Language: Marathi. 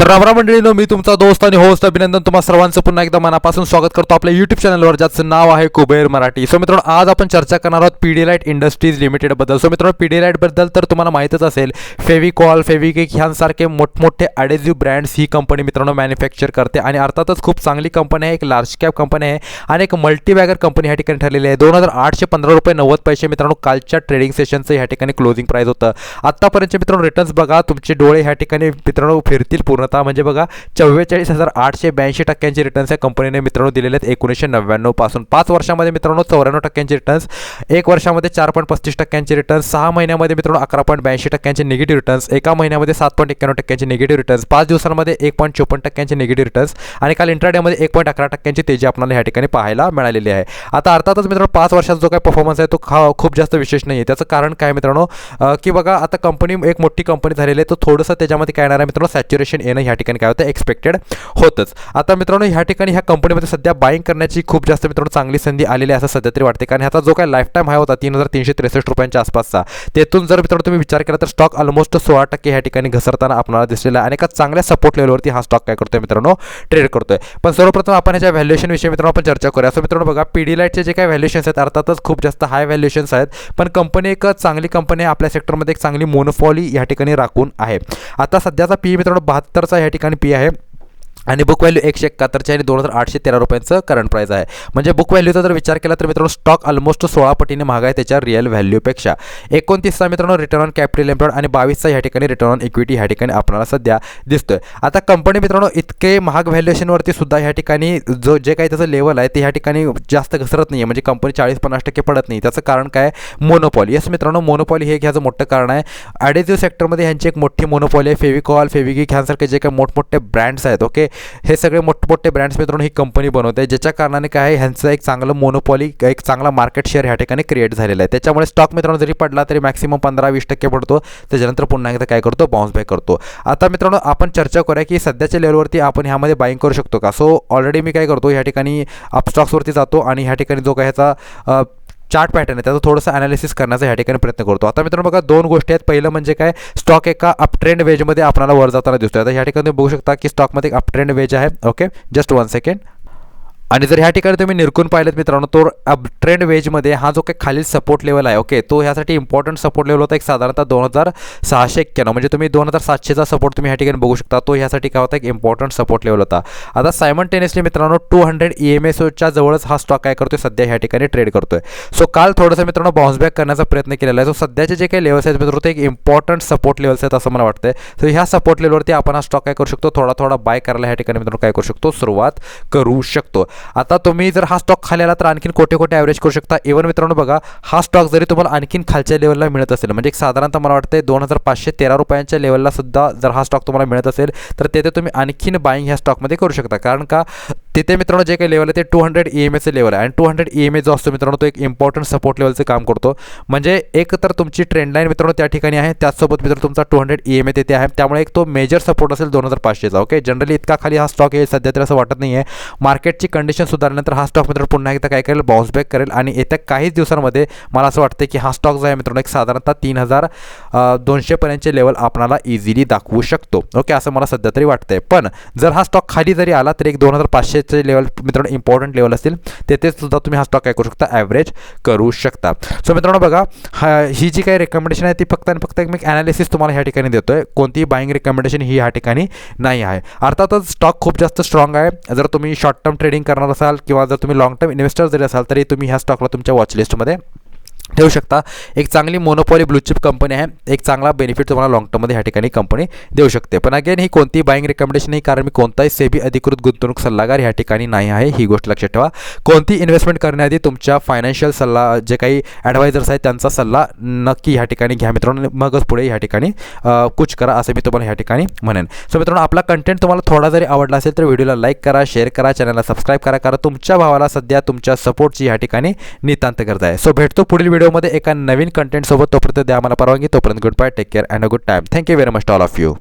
तर रामराम मंडळीनं मी तुमचा दोस्त आणि होस्ट अभिनंदन तुम्हा सर्वांचं पुन्हा एकदा मनापासून स्वागत करतो आपल्या युट्यूब चॅनलवर ज्याचं नाव आहे कुबेर मराठी. सो मित्रांनो आज आपण चर्चा करणार आहोत पीडीलाइट इंडस्ट्रीज लिमिटेडबद्दल सो मित्रांनो पीडीलाइटबद्दल तर तुम्हाला माहीतच असेल फेविकॉल फेविकेक ह्यांसारखे मोठमोठे ॲडेझिव्ह ब्रँड्स ही कंपनी मित्रांनो मॅन्युफॅक्चर करते. आणि अर्थातच खूप चांगली कंपनी आहे एक लार्ज कॅप कंपनी आहे आणि एक मल्टीबॅगर कंपनी ह्या ठिकाणी ठरलेली आहे. दोन हजार आठशे पंधरा रुपये नव्वद पैसे मित्रांनो कालच्या ट्रेडिंग सेशनचं ह्या ठिकाणी क्लोजिंग प्राईस होतं. आत्तापर्यंत मित्रांनो रिटर्न्स बघा तुमचे डोळे ह्या ठिकाणी मित्रांनो फिरतील पूर्ण होता. म्हणजे बघा चव्वेचाळीस हजार आठशे ब्याऐंशी टक्क्यांचे रिटर्न्स या कंपनीने मित्रांनो दिलेले आहेत. एकोणीसशे नव्याण्णवपासून पाच वर्षामध्ये मित्रांनो चौऱ्याण्णव टक्क्यांचे रिटर्न्स एक वर्षामध्ये चार पॉईंट पस्तीस टक्क्यांचे रिटर्न्स सहा महिन्यामध्ये मित्रांनो अकरा पॉईंट ब्याऐंशी टक्क्यांचे निगेटिव्ह रिटर्न्स एका महिन्यामध्ये सात पॉईंट एक्क्याण्णव टक्क्यांचे निगेटिव्ह रिटर्न्स पाच दिवसांमध्ये एक पॉईंट चोपन्न टक्क्यांचे निगेटिव्ह रिटर्न्स आणि काल इंट्राडेमध्ये एक पॉईंट अकरा टक्क्यांची तेजी आपल्याला या ठिकाणी पाहायला मिळालेली आहे. आता अर्थातच मित्रांनो पाच वर्षाचा जो काही परफॉर्मन्स आहे तो खा खूप जास्त विशेष नाही आहे त्याचं कारण काय मित्रांनो? की बघा आता कंपनी एक मोठी कंपनी झालेली आहे तर थोडंसं त्याच्यामध्ये काय येणार आहे मित्रांनो? सॅच्युरेशन येणं ह्या ठिकाणी काय होतं? एक्सपेक्टेड होतंच. आता मित्रांनो ह्या ठिकाणी ह्या कंपनीमध्ये सध्या बाईंग करण्याची खूप जास्त मित्रांनो चांगली संधी आलेली असं सध्या तरी वाटते कारण ह्याचा जो काय लाईफ टाईम हाय होता तीन हजार तीनशे त्रेसष्ट रुपयांच्या आसपासचा. तेथून जर मित्रांनो तुम्ही विचार केला तर स्टॉक ऑलमोस्ट सोळा टक्के ह्या ठिकाणी घसरताना आपल्याला दिसलेला आहे. आणि एका चांगल्या सपोर्ट लेवलवरती हा स्टॉक काय करतोय मित्रांनो? ट्रेड करतोय. पण सर्वप्रथम आपण ह्याच्या व्हॅल्युएशन विषयी मित्रांनो आपण चर्चा करूया. असं मित्रांनो बघा पीडीलाईटचे जे काही व्हॅल्युएशन्स आहेत अर्थातच खूप जास्त हाय व्हॅल्युएशन्स आहेत. पण कंपनी एक चांगली कंपनी आहे. आपल्या सेक्टरमध्ये एक चांगली मोनोफॉली या ठिकाणी राखून आहे. आता सध्याचा पी मित्रांनो बहात्तरचा या ठिकाणी पी आहे. आणि बुक व्हॅल्यू एकशे एकाहत्तरचे आणि दोन हजार आठशे तेरा रुपयांचं करंट प्राईस आहे. म्हणजे बुक व्हॅल्यूचा जर विचार केला तर मित्रांनो स्टॉक ऑलमोस्ट सोळा पटीने महाग आहे त्याच्या रिअल व्हॅल्यूपेक्षा एकोणतीसचा मित्रांनो रिटर्न ऑन कॅपिटल एम्प्लॉयड आणि बावीसचा ह्या ठिकाणी रिटर्न ऑन इक्विटी ह्या ठिकाणी आपल्याला सध्या दिसतोय. आता कंपनी मित्रांनो इतके महाग व्हॅल्युएशनवरती सुद्धा ह्या ठिकाणी जो जे काही त्याचं लेवल आहे ते ह्या ठिकाणी जास्त घसरत नाही आहे म्हणजे कंपनी चाळीस पन्नास टक्के पडत नाही. त्याचं कारण काय? मोनोपॉली येस मित्रांनो मोनोपॉली हे एक ह्याचं मोठं कारण आहे. ॲडेझिव्ह सेक्टरमध्ये ह्यांची एक मोठी मोनोपॉली आहे. फेविकॉल फेविगिक ह्यांसारखे जे काही मोठमोठे ब्रँड्स आहेत ओके हे सगळे मोठमोठे ब्रँड्स मित्रांनो ही कंपनी बनवते. ज्याच्या कारणाने काय आहे, ह्यांचं एक चांगलं मोनोपॉली एक चांगला मार्केट शेअर ह्या ठिकाणी क्रिएट झालेला आहे. त्याच्यामुळे स्टॉक मित्रांनो जरी पडला तरी मॅक्सिमम पंधरा वीस टक्के पडतो. त्याच्यानंतर पुन्हा एकदा काय करतो? बाउन्स बॅक करतो. आता मित्रांनो आपण चर्चा करूया की सध्याच्या लेवलवरती आपण ह्यामध्ये बाईंग करू शकतो का? सो ऑलरेडी मी काय करतो ह्या ठिकाणी अपस्टॉक्सवरती जातो आणि ह्या ठिकाणी जो काय ह्याचा चार्ट पॅटर्न आहे. त्याचं थोडंसं अनालिसिस करण्याचा ह्या ठिकाणी प्रयत्न करतो. आता मित्रांनो बघा दोन गोष्टी आहेत. पहिलं म्हणजे काय? स्टॉक एका अपट्रेंड वेजमध्ये आपल्याला वर जाताना दिसतोय. आता या ठिकाणी तुम्ही बघू शकता की स्टॉकमध्ये एक अपट्रेंड वेज आहे. ओके जस्ट वन सेकंड आणि जर ह्या ठिकाणी तुम्ही निरकून पाहिलेत मित्रांनो तो अप ट्रेंड वेजमध्ये हा जो काही खालील सपोर्ट लेवल आहे ओके तो ह्यासाठी इम्पॉर्टंट सपोर्ट लेवल होता एक साधारणतः दोन हजार सहाशे एक्क्याण्णव. म्हणजे तुम्ही दोन हजार सातशेचा सपोर्ट तुम्ही ह्या ठिकाणी बघू शकता. तो ह्यासाठी काय होता एक इम्पॉर्टंट सपोर्ट लेवल होता. आता सायमन मित्रांनो टू हंड्रेड ई एम एसच्या जवळच हा स्टॉक काय करतोय सध्या ह्या ठिकाणी ट्रेड करतोय. सो काल थोडंसं मित्रांनो बाउन्सबॅक करण्याचा प्रयत्न केलेला आहे. सो सध्याचे जे काही लेवल्स आहेत मित्रांनो ते एक इम्पॉर्टंट सपोर्ट लेवल्स आहेत असं मला वाटतंय. सो ह्या सपोर्ट लेवलवरती आपण हा स्टॉक काय करू शकतो थोडा थोडा बाय करायला ह्या ठिकाणी मित्रांनो काय करू शकतो सुरुवात करू शकतो. आता तुम्ही जर हा स्टॉक खाली आला तर आणखीन कोठे कोठे ॲव्हरेज करू शकता? इव्हन मित्रांनो बघा हा स्टॉक जरी तुम्हाला आणखीन खालच्या लेवलला मिळत असेल म्हणजे एक साधारणतः मला वाटतं दोन हजार पाचशे तेरा रुपयांच्या लेवलला सुद्धा जर हा स्टॉक तुम्हाला मिळत असेल तर तेथे तुम्ही आणखीन बाईंग ह्या स्टॉकमध्ये करू शकता. कारण का? तिथे मित्रांनो जे काही लेवल आहे ते टू हंड्रेड ई एम एचं लेवल आहे. आणि two hundred E M A जो असतो मित्रांनो तो एक इम्पॉर्टंट सपोर्ट लेवलचं काम करतो. म्हणजे एक तर तुमची ट्रेंडलाईन मित्रांनो त्या ठिकाणी आहे. त्याचसोबत मित्रांनो तुमचा two hundred E M A तिथे आहे. त्यामुळे एक तो मेजर सपोर्ट असेल दोन हजार पाचशेचा ओके जनरली इतका खाली हा स्टॉक येईल सध्या तरी असं वाटत नाही आहे मार्केटची कंडिशन सुधारल्यानंतर हा स्टॉक मित्रांनो पुन्हा एकदा काय करेल बाउन्स बॅक करेल. आणि येत्या काहीच दिवसांमध्ये मला असं वाटतं की हा स्टॉक जो आहे मित्रांनो एक साधारणतः तीन हजार दोनशेपर्यंतचे लेवल आपणाला इझिली दाखवू शकतो. ओके असं मला सध्या तरी वाटतंय. पण जर हा स्टॉक खाली जरी आला तरी एक दोन हजार पाचशे पाचशेचे लेवल मित्रांनो इम्पॉर्टंट लेवल असतील तेथेसुद्धा तुम्ही हा स्टॉक काय करू शकता ॲव्हरेज करू शकता. सो मित्रांनो बघा हा ही जी काही रेकमेंडेशन आहे ती फक्त आणि फक्त एक मी ॲनालिसिस तुम्हाला ह्या ठिकाणी देतो आहे कोणतीही बाईंग रेकमेंडेशन ही ह्या ठिकाणी नाही आहे. अर्थातच स्टॉक खूप जास्त स्ट्रॉंग आहे. जर तुम्ही शॉर्ट टर्म ट्रेडिंग करणार असाल किंवा जर तुम्ही लॉंग टर्म इन्व्हेस्टर जरी असाल तरी तुम्ही ह्या स्टॉकला तुमच्या वॉचलिस्टमध्ये ठेवू शकता. एक चांगली मोनोपॉली ब्लूचिप कंपनी आहे. एक चांगला बेनिफिट तुम्हाला लॉंग टर्ममध्ये ह्या ठिकाणी कंपनी देऊ शकते. पण अगेन ही कोणती बाईंग रेकमेंडेशन नाही कारण मी कोणताही सेबी अधिकृत गुंतवणूक सल्लागार ह्या ठिकाणी नाही आहे. ही गोष्ट लक्षात ठेवा. कोणती इन्व्हेस्टमेंट करण्याआधी तुमच्या फायनान्शियल सल्ला जे काही ॲडवायझर्स आहेत त्यांचा सल्ला नक्की ह्या ठिकाणी घ्या. मित्रांनो मगच पुढे ह्या ठिकाणी कुछ करा असं मी तुम्हाला ह्या ठिकाणी म्हणेन. सो मित्रांनो आपला कंटेंट तुम्हाला थोडा जरी आवडला असेल तर व्हिडिओला लाईक करा शेअर करा चॅनलला सबस्क्राईब करा कारण तुमच्या भावाला सध्या तुमच्या सपोर्टची ह्या ठिकाणी नितांत गरज आहे. सो भेटतो पुढील व्हिडिओमध्ये एका नवीन कंटेंट सोबत तोपर्यंत द्या मला परवानगी. तोपर्यंत good bye take care and a good time thank you very much all of you